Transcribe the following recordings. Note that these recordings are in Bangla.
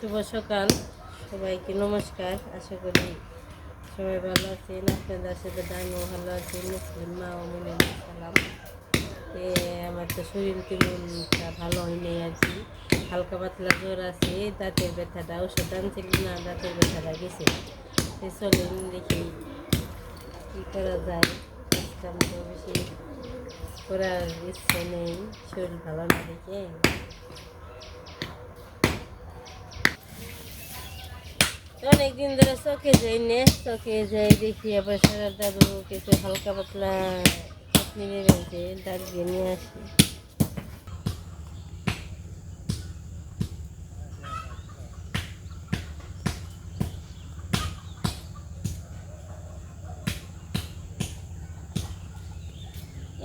শুভ সকাল। সবাইকে নমস্কার। আশা করি সবাই ভালো আছেন। আপনাদের সাথে আমিও ভালো আছি। মুসলিম মা ও সালাম। এ, আমার তো শরীর তেমনটা ভালো হয়নি আর কি। হালকা পাতলা জ্বর আছে, দাঁতের ব্যথাটা ওষুধ আনছিল না, দাঁতের ব্যথাটা গেছে। সে চলেন দেখি কী করা যায়। কাজকাম তো বেশি করার ইচ্ছে নেই, শরীর ভালো না দেখে। অনেকদিন ধরে চোখে যাই নে, চোখে যাই দেখি আবার সারা দাদু কিছু হালকা পাতলা দাঁত দিয়ে নিয়ে আসি।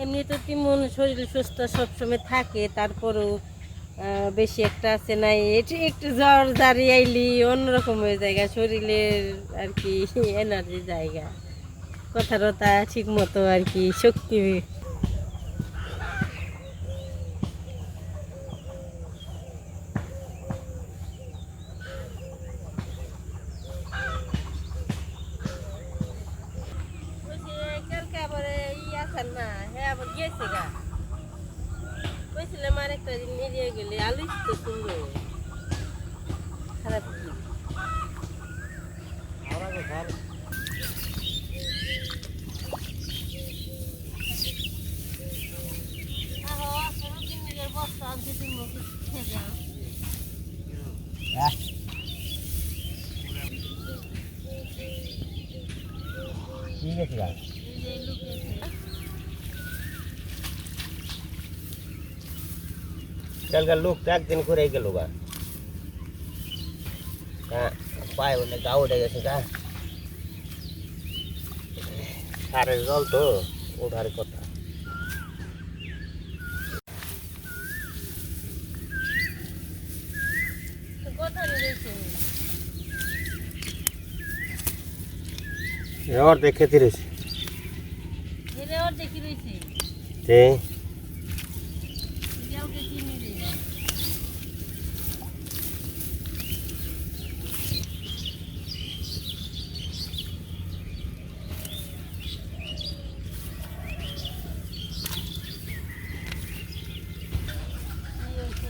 এমনি তো তেমন শরীর সুস্থ সবসময় থাকে, তারপরেও বেশি একটা আছে নাই। এটি একটু জ্বর জারি আইলি, অন্যরকম হয়ে জায়গা শরীরের আর কি এনার্জি জায়গা। কথা টথা ঠিক মতো আর কি, শক্তি কালকে আবার ই আসার না হ্যাঁ আবার গেছে গা কইছিলাম আর একটা দিন এড়িয়ে গেলে আলু তো সুন্দর খারাপ কি আহো, আসলে তিন দিনের বস্তা আনতে তিন মুখ খেয়ে যাও। ঠিক আছে গা এই যে লুকিয়েছে। কালকার লোক তো একদিন করে গেল গা। হ্যাঁ পায়ে বলে গা উঠে গেছে গা। সারের জল তো ওঠার কথা। তো কোথায় রয়েছে? ওর দেখে তিরেছে হেরে ওর দেখি রয়েছে। তে কালকে চিনি রে। কি হয়েছে?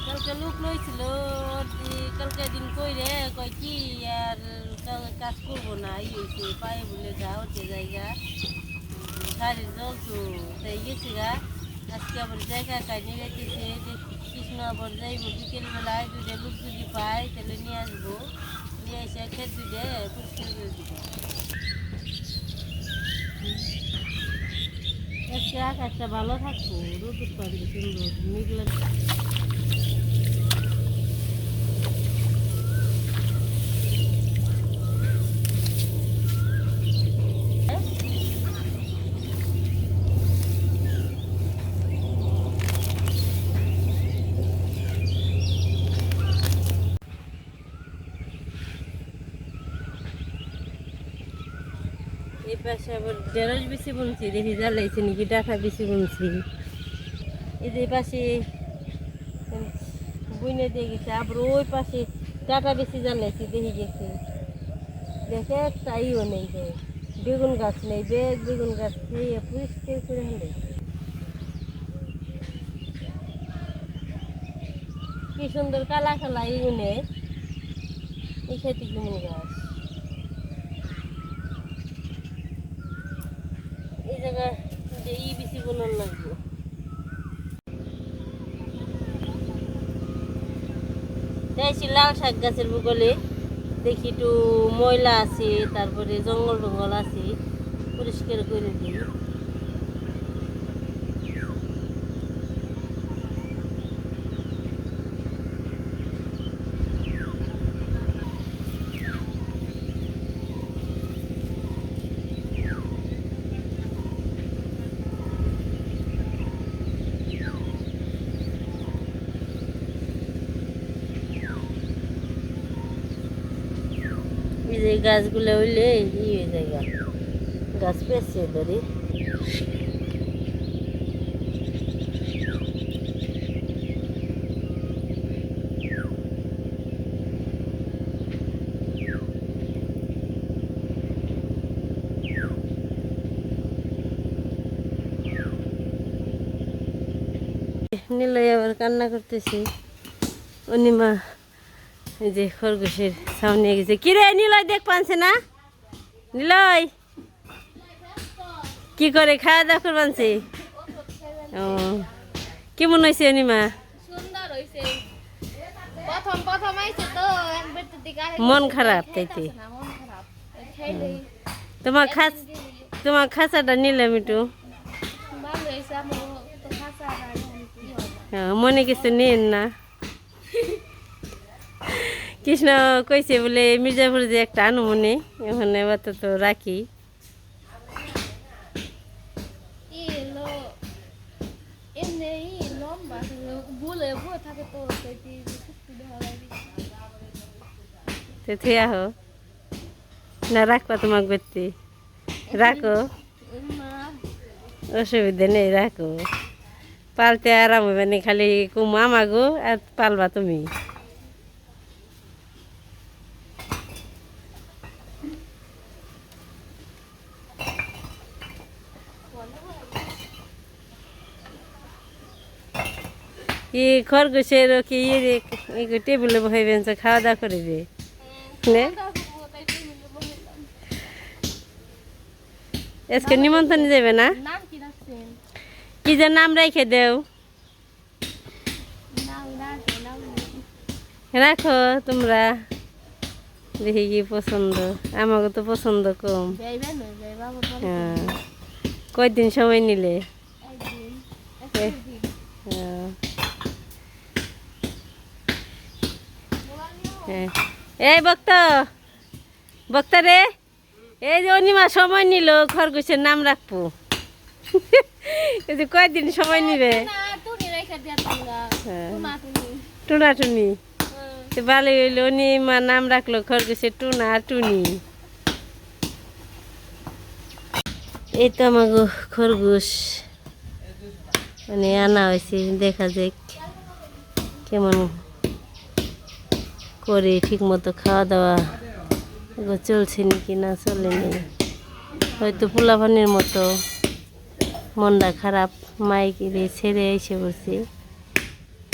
কালকে লোক লইছিল ওর দি- কালকে দিন কই রে কই কি আর কাল- কাজ করব না ই হয়েছে পায়ে বলে গা হচ্ছে জায়গা শাড়ির জল তো তাই গেছে গা আজকে আবার জায়গা কাজে গেছে কৃষ্ণ আবার যাইব বিকেল বেলায় দুটো লোক যদি পাই, তাহলে নিয়ে আসব। নিয়ে এসে খেত দুধে পরিষ্কার করে দিব। একটা আকাশটা ভালো থাকতো রোদ উৎপাদন সুন্দর, মেঘলা এই পাশে আবার ঢেঁড়স বেশি বুনছি, দেখি জ্বালাইছে নাকি, ডাটা বেশি বুনছি। এই পাশে বুনে দিয়ে গেছে, আবার ওই পাশে ডাটা বেশি জ্বালাইছি দেখি গেছে। দেখে একটা ইও নেই যে, বেগুন গাছ নেই বেগ বেগুন গাছ খেয়ে পরিষ্কার করে হলে কি সুন্দর কালা কালা ইউনে এই খেতে গাছ। লাল শাক গাছের বুকলে দেখি একটু ময়লা আছে, তারপরে জঙ্গল টঙ্গল আছে, পরিষ্কার করে দিই। যে গাছগুলো হইলে ই হয়ে যায় গাছ পেয়েছে ধরে। নিলয় আবার কান্না করতেছি। অনিমা, এই যে খরগোশের সামনে গেছে। কিরে নিলয় দেখ পানছে না? নিলয় কি করে খাওয়া দাওয়া করবানছে ও কেমন হয়েছে অনিমা? মন খারাপ তাইতে তোমার খাস তোমার খাঁচাটা নিলাম একটু মনে কিছু নেন না। কৃষ্ণ কইছে বলে মির্জাপুর যে একটা আনু মনে ওখানে এবার তো রাখি থুই আহো। না রাখবা তোমাকে বেরতে রাখো। অসুবিধা নেই রাখো। পালতে আরাম হবে না খালি কুম মাগো আর পালবা তুমি। ই খরগোশের কি ইয়ে টেবিলে বসাইবেন খাওয়া দাওয়া করবে নে। আজকে নিমন্ত্রণ যাবে না? নাম কি রাখছেন? কি যে নাম রেখে দেও। রাখো তোমরা। দেখি কি পছন্দ। আমাকে তো পছন্দ কম। হ্যাঁ। কয়দিন সময় নিলে একদিন এ, একদিন হ্যাঁ। হ্যাঁ। এই বক্ত বক্তা রে। এই যে অনিমা সময় নিল খরগোশের নাম রাখব। এই যে কয়দিন সময় নিবে? হ্যাঁ। তোমা তুমি হ্যাঁ। তো ভালোই হইল অনিমা নাম রাখল খরগোশের টুনা আর টুনি। এই তো আমাগো খরগোশ। মানে আনা হয়েছে দেখা যাক কেমন করে ঠিক মতো খাওয়া দাওয়া চলছে নাকি না চলেনি হয়তো পোলাপানির মতো মনটা খারাপ মাইকে ছেড়ে এসে বসে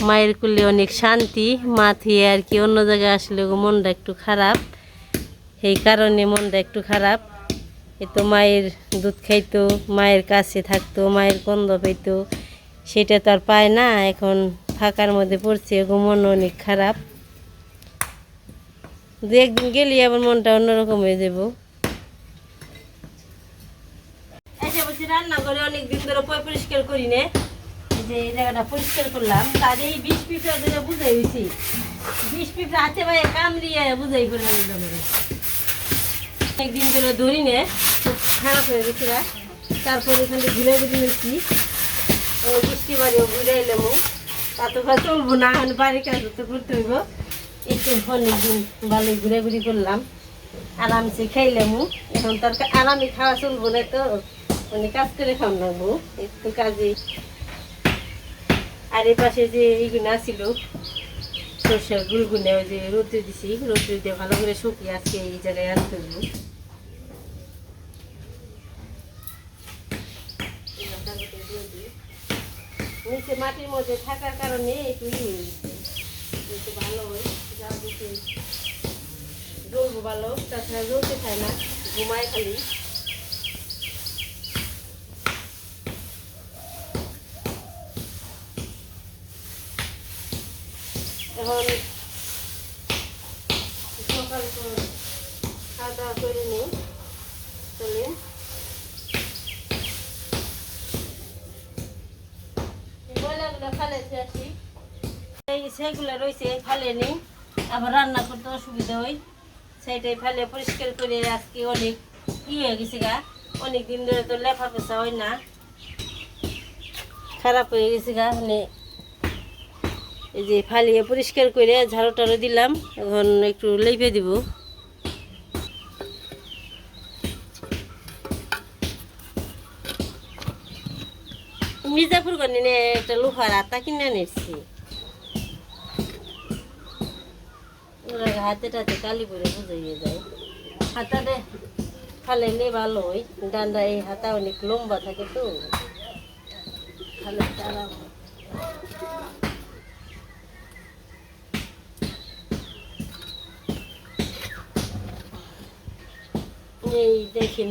মায়ের কুলে অনেক শান্তি, মা থেকে আর কি অন্য জায়গায় আসলে মনটা একটু খারাপ। এই কারণে মনটা একটু খারাপ। এ তো মায়ের দুধ খাইতো, মায়ের কাছে থাকতো, মায়ের গন্ধ পাইতো সেটা তো আর পায় না, এখন ফাঁকার মধ্যে পড়ছে মন অনেক খারাপ। দু একদিন গেলে আবার মনটা অন্যরকম হয়ে যাব। রান্না করে অনেক দিন ধরে পরিষ্কার পরিষ্কার করলাম বুঝাই করে একদিন ধরে তারপরে এখানে ঘুরে ঘুরে বৃষ্টি বাড়িও ঘুরে এলাম তা তো চলবো না বাড়ির কাজ করতে হইব। একটু অনেকদিন ভালোই ঘুরে ঘুরি করলাম। আরামসে খাইলাম। এখন তার আরামে খাওয়া চলবো না তো। মানে কাজ করে খাওয়া লাগবো একটু কাজে। আর পাশে যে এইগুলো ছিল সর্ষের গুলগুনে ওই যে রোদ্রে দিছি, রোদ্রে দিয়ে ভালো করে শুকিয়ে আজকে এই জায়গায় দেবো নিচে মাটির মধ্যে থাকার কারণে একটু ভালো হয় যা ভালো তাছাড়া জ্বলতে খায় না ঘুমায় খালি এখন সকাল খাওয়া দাওয়া করে নিই চলে বয়লাগুলো ফালে আসি এই সেগুলো রয়েছে ফালে নেই আবার রান্না করতে অসুবিধা হয়। সেইটাই ফেলে পরিষ্কার করে আজকে অনেক ই হয়ে গেছে গা। অনেক দিন ধরে তো লেফা পেশা হয় না। খারাপ হয়ে গেছে গা মানে এই যে ফালিয়ে পরিষ্কার করে ঝাড়ু টাড়ু দিলাম, এখন একটু লেপে দিব। মির্জাপুর গনি একটা লোহার আতা কিনে নিচ্ছি হাতে টাতে কালি যায়। ভালো হয়। এই হাতা অনেক লম্বা থাকে তো।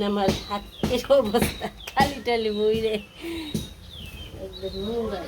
আমার হাতের অবস্থা খালি টালি বই রে একদম নোংরা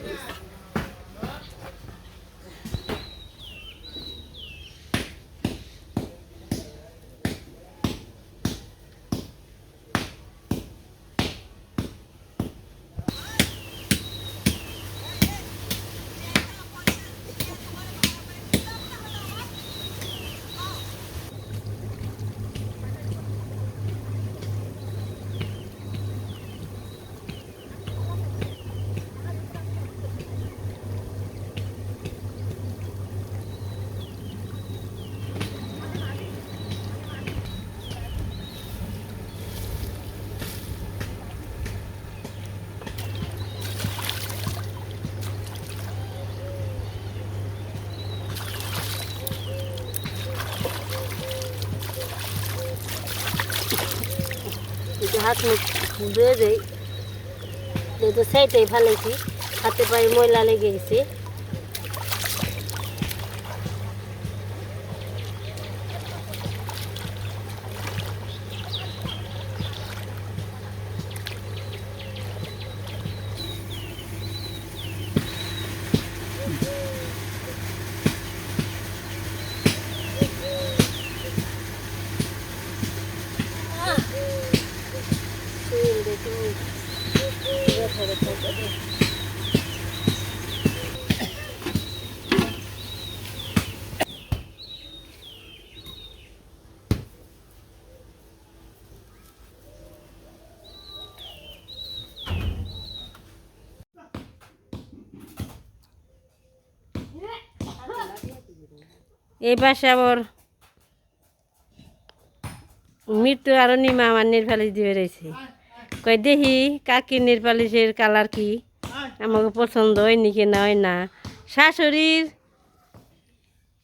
হাত মুখ ধুয়ে দেই। এই তো সেইটাই ফেলেছি হাতে পায়ে ময়লা লেগে গেছে শরীর দেখি ব্যথা ব্যথা করে। এই পাশে আবার মৃত্যু আরও নিমা আমার নির্পালিশ দিয়ে রয়েছে কই দেখি কাকি নির্পালিশের কালার কি? আমাকে পছন্দ হয় নি কি না হয় না। শাশুড়ির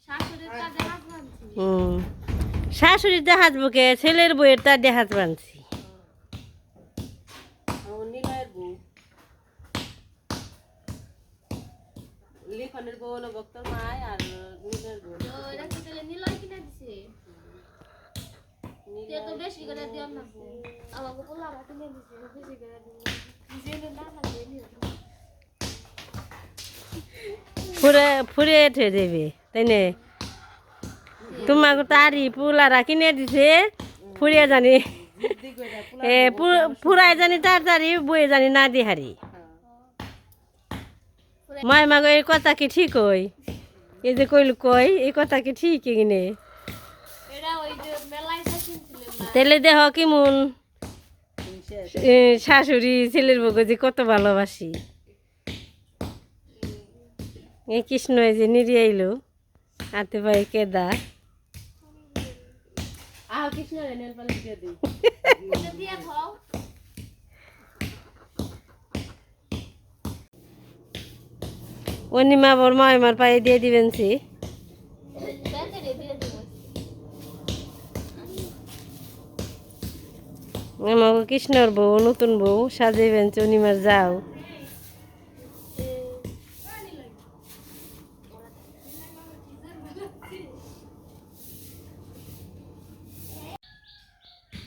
শাশুড়ির হাত দেখাত বুকে ছেলের বইয়ের তার দেখাত বানছি লিখনের বউ হলো ভক্তর মায় আর নীলের বউ তো এটা কি তাহলে নিলয় কিনে দিছে? তে তো বেশি করে দিও না আমাকে বলল আমার কিনে দিছে বেশি করে দিও না না ফুরে ফুরে উঠে দেবে তাই না? তোমাকে তারি পুলারা কিনে দিছে ফুরিয়ে জানি। এ পু- ফুরাই জানি তাড়াতাড়ি বয়ে জানি না দিহারি। মায় মাগো এই কথা কি ঠিক হই এই যে কইল কই এই কথা কি ঠিক কিনে ওই তেলে দেহ কেমন? শাশুড়ি ছেলের বউ যে কত ভালোবাসি। এই কৃষ্ণ এই যে নিরিয়ে আইলো। হাতে পায়ে কেদা। আহ কৃষ্ণ দিয়ে দিয়ে খাও বর মা আমার পায়ে দিয়ে দিবেন সে দিয়ে আমাকে কৃষ্ণর বউ, নতুন বউ সাজাইবেন অনিমার যাও।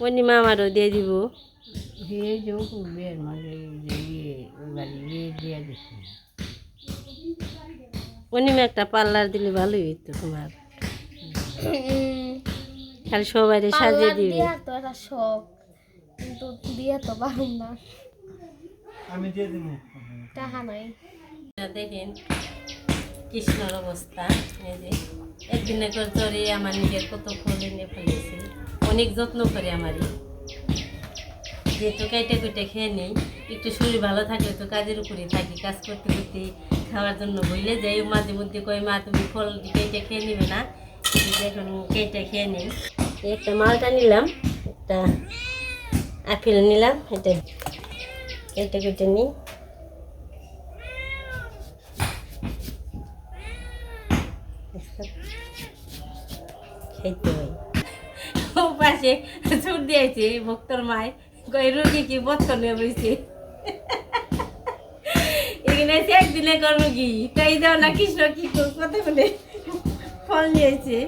অনিমা আমারও দিয়ে দিব। অনিমা একটা পার্লার দিলে ভালোই হইতো তোমার। খালি সবাই সাজিয়ে দিবে। তো এটা শখ কিন্তু দিয়ে তো পারুম না। আমি দিয়ে দিব টাকা নাই। দেখেন কৃষ্ণর অবস্থা এই যে। একদিনে করে ধরে আমার নিজের কত ফুল এনে ফেলেছি। অনেক যত্ন করে আমারই। যেহেতু কেটে কুটে খেয়ে নেই। একটু শরীর ভালো থাকলে তো কাজের উপরে থাকি, কাজ করতে করতে খাওয়ার জন্য বইলে যাই। মাঝে মধ্যে কই মা, তুমি ফল কেটে খেয়ে নিবে না? এখন কেটে খেয়ে নিই। একটা মালটা নিলাম, একটা আপেল নিলাম, এটা কেটে কেটে নিই। খেতে পাশে ছুট দিয়েছে ভক্তর মায়। কই রুগী কি বৎসর নিয়ে বইছে? এখানে এসে একদিনে করব কি? তাই দাও না, কৃষ্ণ কি কথা বলে ফল নিয়েছে।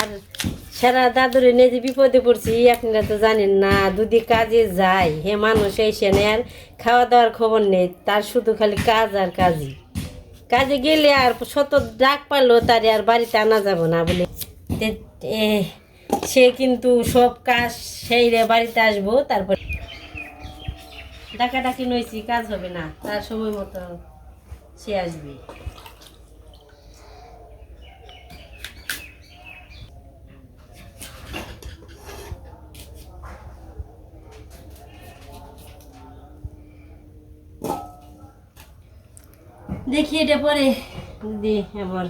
আর সারা দাদুর এনে যে বিপদে পড়ছি, আপনারা তো জানেন না দুদি কাজে যায়, হে মানুষ এসে আর খাওয়া দাওয়ার খবর নেই, তার শুধু খালি কাজ আর কাজই। কাজে গেলে আর শত ডাক পারল, তারে আর বাড়িতে আনা যাব না বলে। সে কিন্তু সব কাজ সেই রে বাড়িতে আসব, তারপর ডাকাডাকি নইছি, কাজ হবে না, তার সময় মতো সে আসবে। দেখি এটা পরে। যদি এবার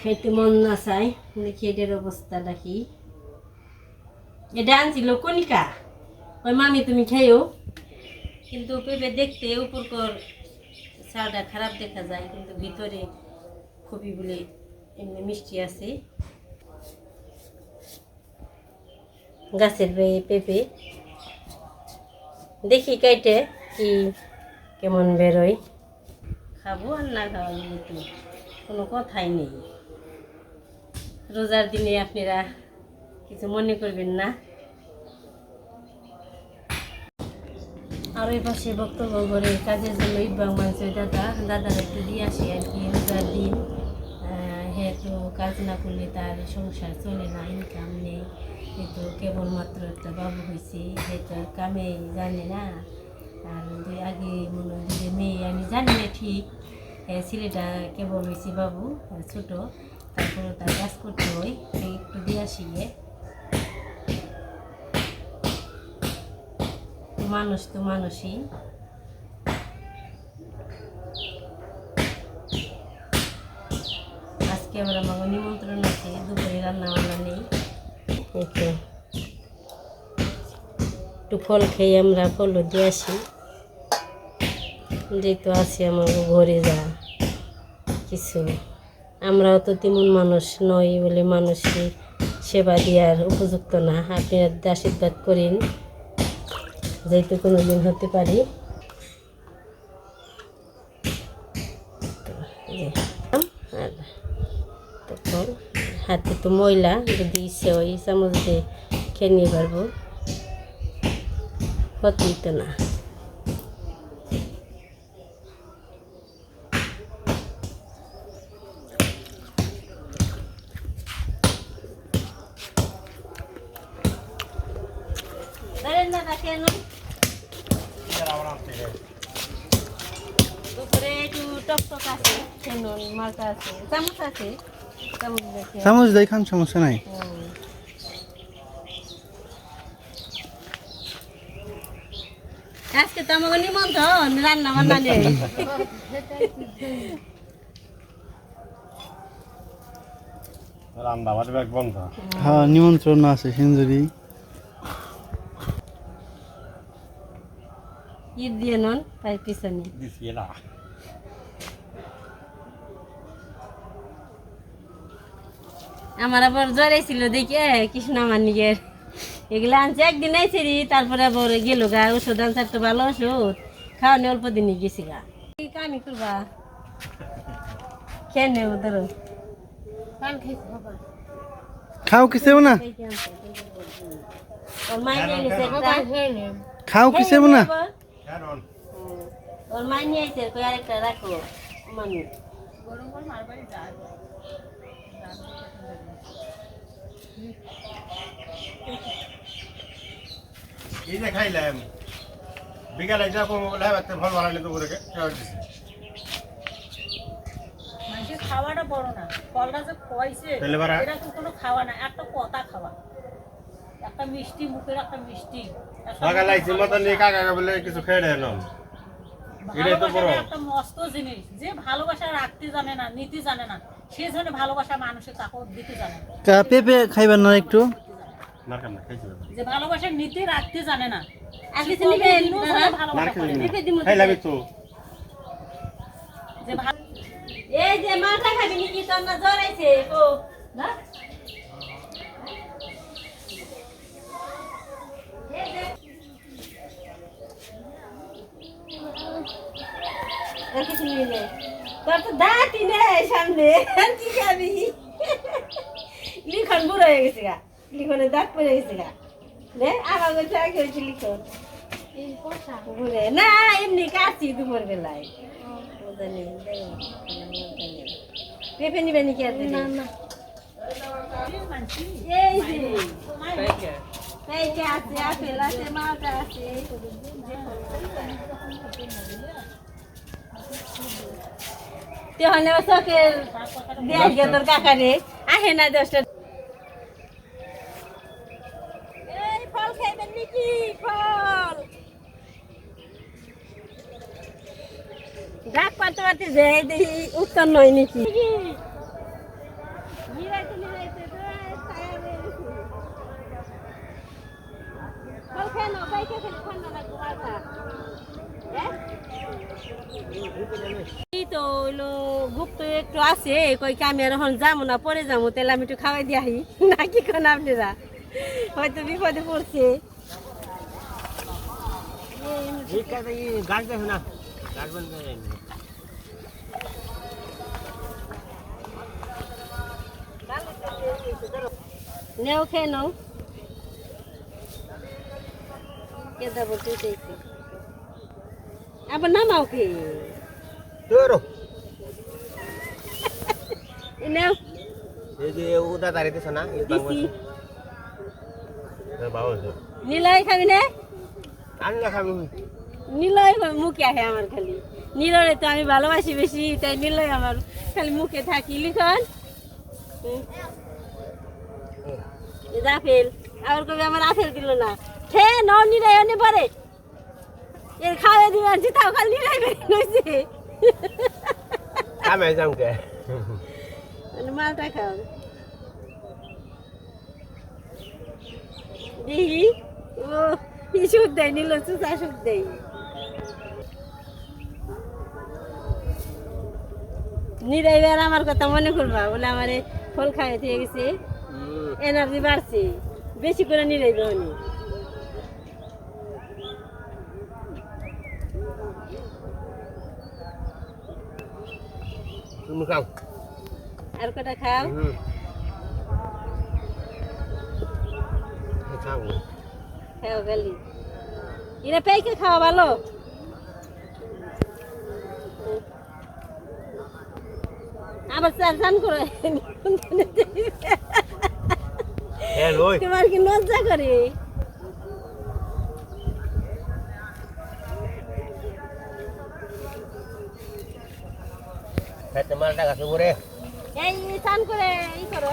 খেতে মন না চাই দেখি এটার অবস্থাটা কি। এটা আনছিল কনিকা ওই মামি তুমি খেয়েও কিন্তু পেঁপে দেখতে উপর কর চাটা খারাপ দেখা যায়, কিন্তু ভিতরে খুবই বলে এমনি মিষ্টি আছে। গাছের পেঁপে। দেখি কাইটে কি কেমন বেরোয়। খাব আর না খাওয়া কিন্তু কোনো কথাই নেই। রোজার দিনে আপনারা কিছু মনে করবেন না। আর ওই পাশে বক্তব্য করে কাজের জন্য ইটবাং মানছে দাদা দাদার একটু দিয়ে আসি আর কি রোজার দিন আহ, হে তো কাজ না করলে তার সংসার চলে না ইনকাম নেই সে তো কেবলমাত্র একটা বাবু হয়েছে সে তো কামে জানে না। আর যে আগে মনে হয় যে মেয়ে, আমি জানি না ঠিক। ছেলেটা কেবল হয়েছে বাবু? ছোট। তারপরে তার কাজ করতে হয়। একটু দিয়ে আসি গে। মানুষ তো মানুষই। আজকে আবার আমার নিমন্ত্রণ আছে। দুপুরে রান্না বান্না নেই একটু ফল খেয়ে আমরা ফলও দিয়ে আসি। যেহেতু আছি আমার ঘরে যা কিছু। আমরাও তো তেমন মানুষ নই বলে মানুষের সেবা দেওয়ার উপযুক্ত না। আপনারা আশীর্বাদ করেন যেহেতু কোনো দিন হতে পারি। তো, যে, হাতে তো ময়লা যদি ইচ্ছে হয় চামচ দিয়ে খেয়ে নিয়ে পারব। কেন? মালটা আছে চামচ আছে চামচ দেখে। চামচ দেয় খান সমস্যা নাই হুম। আজকে তো আমাকে নিমন্ত্রণ রান্না বান্না নেই রান্না বাড়ি ব্যাগ বন্ধ। হ্যাঁ নিমন্ত্রণ আছে সিঞ্জুরি। ঈদ দিয়ে নন তাই পিছনে। আমার আবার জ্বর ছিল দেখে কৃষ্ণ মানিকের এগুলো আনছে একদিন আইছে রে তারপরে আবার গেল গা ওষুধ আনছে তো ভালো ওষুধ। খাওয়ানি অল্প দিনই গেছি গা। কি কামি করবা? খেয়ে নেব ধরো। খাও কিসেব না? খাও কিসেব না? কেন ওর মাই নিয়ে আইছে কই আরেকটা রাখো মানুষ গরম গরম আর বাড়ি যায়। এই যে খাইলাম। বিকালে ফল তো ওদেরকে কেমন দিছে। খাওয়াটা বড় না। ফলটা যে খোয়াইছে এটা তো কোনো খাওয়া না একটা কথা খাওয়া। একটা মিষ্টি মুখের একটা মিষ্টি। একটা নিয়ে কাকা বলে কিছু খেয়ে দেয় না এটাই তো বড়। একটা মস্ত জিনিস। যে ভালোবাসা রাখতে জানে না নিতে জানে না সে জন্য ভালোবাসা মানুষের তাকে দিতে জানে। পেঁপে খাইবার না একটু। যে ভালোবাসা নিতে রাখতে জানে না। ভালোবাসা তো। যে এই যে মাথা খাবি নাকি? তোর না জ্বর আইছে ও। না? এই যে। আর কিছু নিবি নে। তোর তো দাঁতই নেই সামনে। কি খাবি? লিখন বুড়ো হয়ে গেছে গা। লিখনে দাগ পড়ে গেছে গা। রে আমার কাছে আগে হয়েছে লিখন। না এমনি কাছি দুপুর বেলায়। পেঁপে নিবে নাকি আর না না। এই যে পেঁপে আছে আপেল আছে মালটা আছে। তেহনে চকের দেয়া গিয়ে তোর কাকারে আহে না দশটা। এই ফল খাইবেন নাকি? ফল। ডাক পাতে পাতে তো। তো একটু আছে, কই কি আমি আর এখন যাব না, পরে যাব তাহলে আমি একটু খাওয়াই দিয়ে আহি। না, কি কোন আপনারা? হয়তো বিপদে পড়ছে। নেও, খেয়ে নাও। কে দেবো, তুই চাইছি আবার নামাও কি? নেও এই যে উদা দাঁড়িয়েছ না দিছি। নিলয় খাবি না? আমি না খাবি নিলয় মুখে আহে আমার খালি। নিলয় তো আমি ভালোবাসি বেশি তাই নিলয় আমার খালি মুখে থাকি লিখন। আপেল আবার কবি আমার আপেল দিল না। খে ন নিলয় অনে পরে। এর খাওয়া দিবে আর জিতাও খালি বেরিয়েছে আমি যাম কে। মালটা খাও দেখি ও সুদ দেয়, নিল চুষা সুদ দেয়। নিরাইবার আমার কথা মনে করবা, বলে আমারে ফল খাইয়ে দিয়ে গেছে। এনার্জি বাড়ছে। বেশি করে নিরাইবে উনি। তুমি খাও। আর কটা খাও? খাও খালি এরা পেকে খাওয়া ভালো? আবার চার চান করে হ্যাঁ তোমার কি লজ্জা করে? মালটা গাছে পরে এই চান করে ই করো।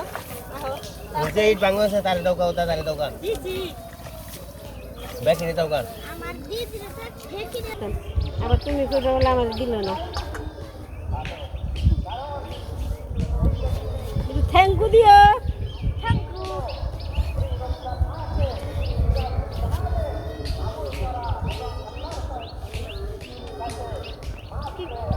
নিচে ইট ভাঙছে তারে দাও কাউ তারে দাও আমার দিদি ঠেকি আবার তুমি করে বলে আমার দিল না। থ্যাংক ইউ দিও ঠাকু কুকা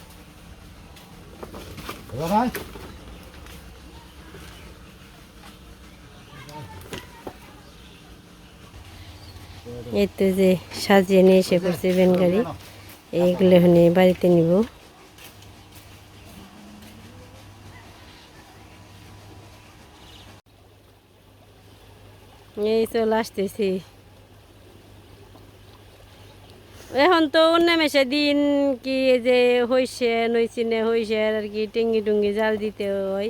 তো যে সাজিয়ে নিয়ে এসে পড়ছে বেন গাড়ি, এইগুলো নিয়ে বাড়িতে নিব। এই চলে আসতেছি। এখন তো উন্নামেশে দিন কি যে হইছে নইছিনে হইছে আর কি টেঙ্গি টুঙ্গি জাল দিতে হয়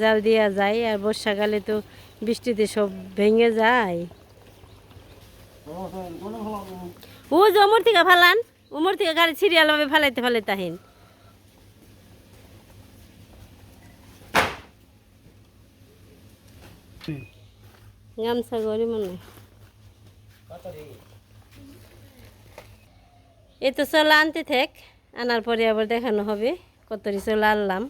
জাল দেওয়া যায় আর বর্ষাকালে তো বৃষ্টিতে সব ভেঙে যায়। ও যে ওমর থেকে ফালান ওমর থেকে গাড়ি সিরিয়াল ভাবে ফালাইতে ফালাইতে আহিন গামছা গরি মনে এই তো চলা আনতে থাক। আনার পরে আবার দেখানো হবে কত চলা আনলাম।